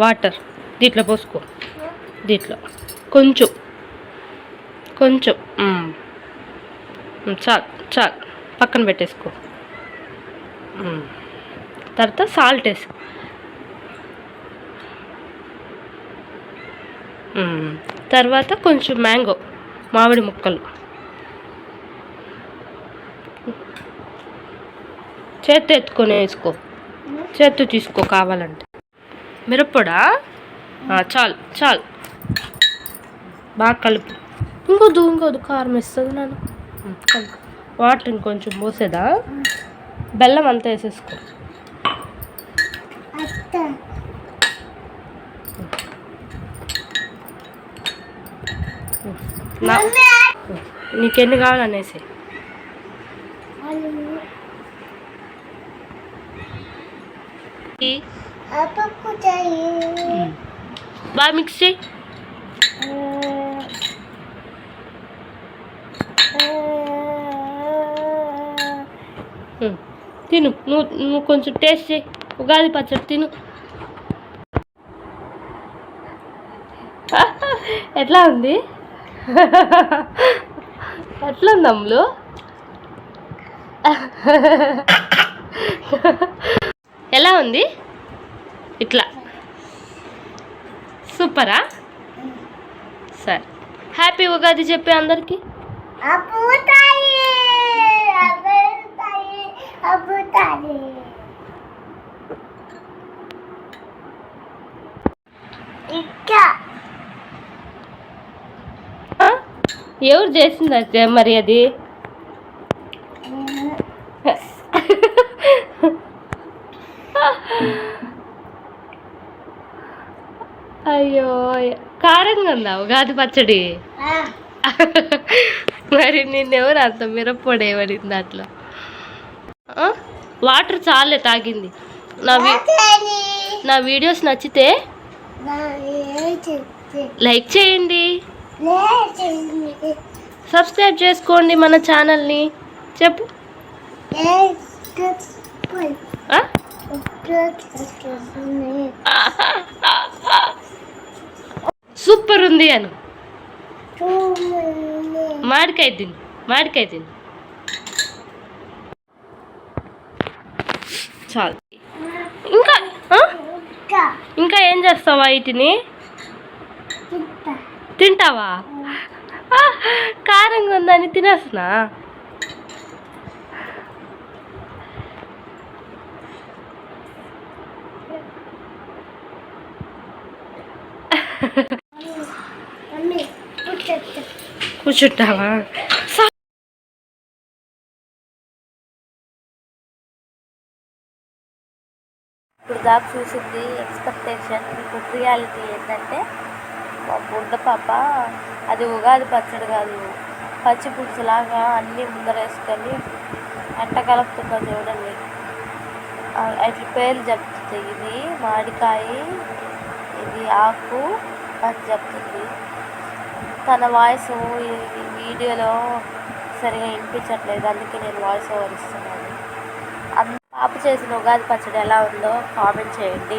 Water. దీంట్లో పోసుకో. దీంట్లో. కొంచెం. కొంచెం. చాలు చాలు. పక్కన పెట్టేసుకో. తర్వాత సాల్ట్ వేసుకో. తర్వాత కొంచెం మ్యాంగో మామిడి ముక్కలు. చేత్తో ఎత్తుకొని వేసుకో. చేత్తో తీసుకో కావాలంటే. మిరప్పొడా? ఆ, చాలు చాలు. బాగా కలుపు. ఇంకోదు ఇంకోదు కారం ఇస్తుంది నేను ఉమ్, కలుపు. వాటర్ ఇంకొంచెం పోసేదా? బెల్లం అంతా వేసేసుకో. నీకెన్ని కావాలనేసి బాగా మిక్స్ చేయి. తిను. నువ్వు నువ్వు కొంచెం టేస్ట్ చేయి. ఉగాది పచ్చడి తిను. ఎట్లా ఉంది? ఎట్లా ఉంది అమ్ములు? ఎలా ఉంది? ఇట్లా. సూపరా? సరే. హ్యాపీ ఉగాది చెప్పి అందరికీ? ఎవరు చేసింది మరి అది? అయ్యో కారంగా ఉందా ఉగాది పచ్చడి? మరి నిన్నెవరు అంత మిరప్పొడి ఏమడింది దాంట్లో? వాటర్ చాలే తాగింది. నా నా వీడియోస్ నచ్చితే లైక్ చేయండి. సబ్స్క్రైబ్ చేసుకోండి మన ఛానల్ని. చెప్పు. సూపర్ ఉంది అను. మామిడికాయ తిను తిను. చాలు. ఇంకా? ఇంకా ఏం చేస్తావా వీటిని? తింటావా? కారంగా ఉందని తినేస్తున్నా. కూర్చుంటావా? ఇప్పుడు దాకా చూసింది ఎక్స్పెక్టేషన్ ఇప్పుడు రియాలిటీ ఏంటంటే మా బుడ్డ పాప అది ఉగాది పచ్చడి కాదు పచ్చి పులుసులాగా అన్నీ ముందర వేసుకొని ఎట్ట కలుపుతుందో చూడండి. ఆ, అట్ల పేర్లు చెప్తుంది ఇది మామిడికాయ ఇది ఆకు అని చెప్తుంది తన వాయిస్ ఈ వీడియోలో సరిగా వినిపించట్లేదు. అందుకే నేను వాయిస్ ఓవర్ ఇస్తున్నాను. పాప చేసిన ఉగాది పచ్చడి ఎలా ఉందో కామెంట్ చేయండి.